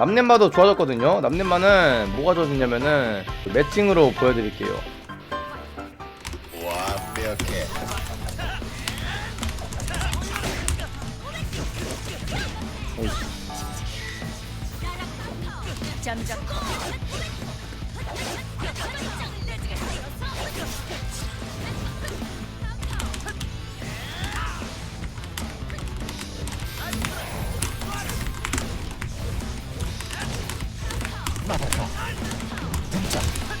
남넷마도 좋아졌거든요 남넷마는 뭐가 좋아졌냐면은 매칭으로 보여드릴게요 완벽해. 점점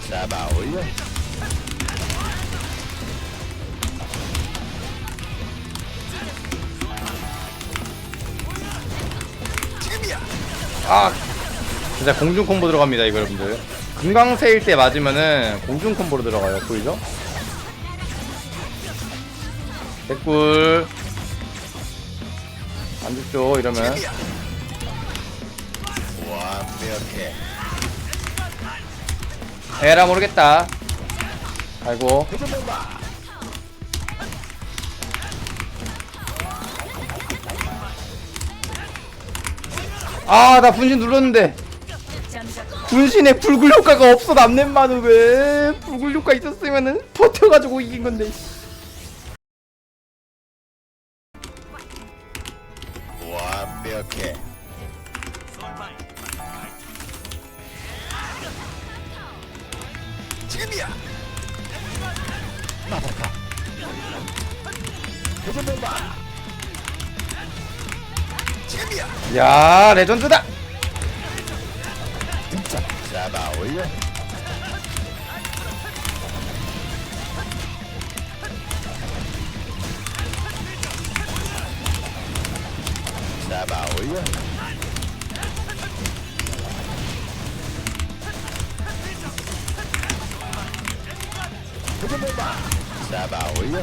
잡아 올려. 지금이야. 아 진짜 공중 콤보 들어갑니다 이거 여러분들 금강새일 때 맞으면은 공중 콤보로 들어가요 보이죠? 개꿀 안 죽죠 이러면 지금이야. 완벽해. 에라 모르겠다. 아이고. 아 나 분신 눌렀는데. 분신에 불굴 효과가 없어 남넷만은 왜? 불굴 효과 있었으면은 버텨가지고 이긴 건데 완벽해. 지금이야. 마법카. 도전해봐. 지금이야. 야 레전드다 잡아 올려. 도전해봐. 잡아 올려.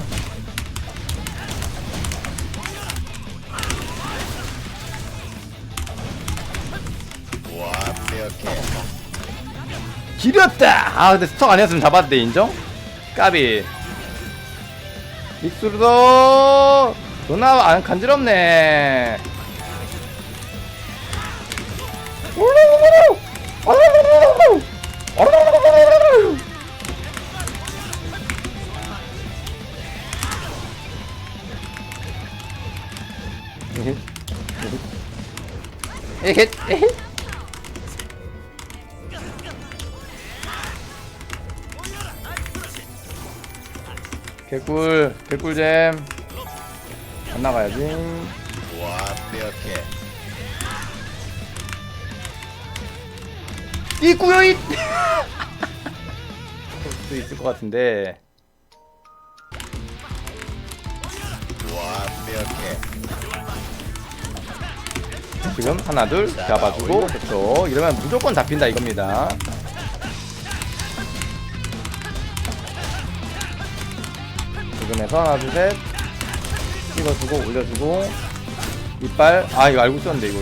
완벽해. 기렸다 아 근데 스톡 아니었으면 잡았대 인정? 까비 믹스루도 누나 안 간지럽네 에헷 개꿀 개꿀잼 안 나가야지 완벽해. 있구요 있수 있을 것 같은데 완벽해. 지금 하나 둘 잡아주고 그렇죠 이러면 무조건 잡힌다 이겁니다. 지금에서 하나 둘셋. 찍어주고 올려주고. 이빨. 아 이거 알고 있었는데 이거.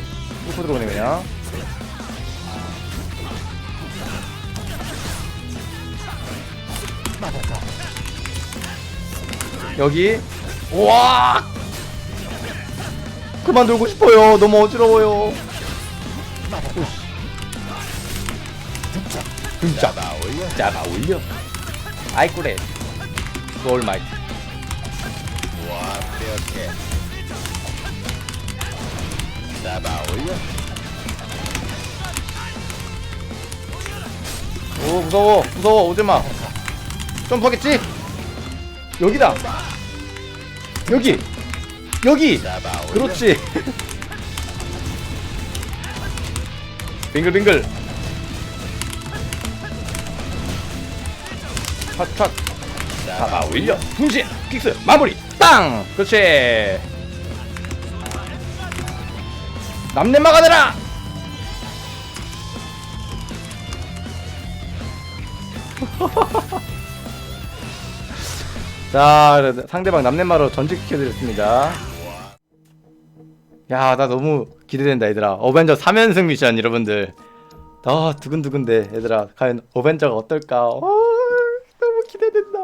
뚫고 들어오네 그냥. 여기. 와 그만 놀고 싶어요. 너무 어지러워요. 잡아 올려. 잡아 올려 아이쿠레 소울 마이트 완벽해. 잡아 올려. 오 무서워. 무서워. 오지마. 점프하겠지? 여기다. 여기 여기. 그렇지. 빙글빙글. 탁탁. 잡아 올려. 분신 킥스 마무리. 땅 그렇지. 남내 막아내라! 자 상대방 남넷마로 전직시켜드렸습니다 야 나 너무 기대된다 얘들아. 어벤져 3연승 미션 여러분들. 아 두근두근데 얘들아. 과연 어벤져가 어떨까? 어, 너무 기대된다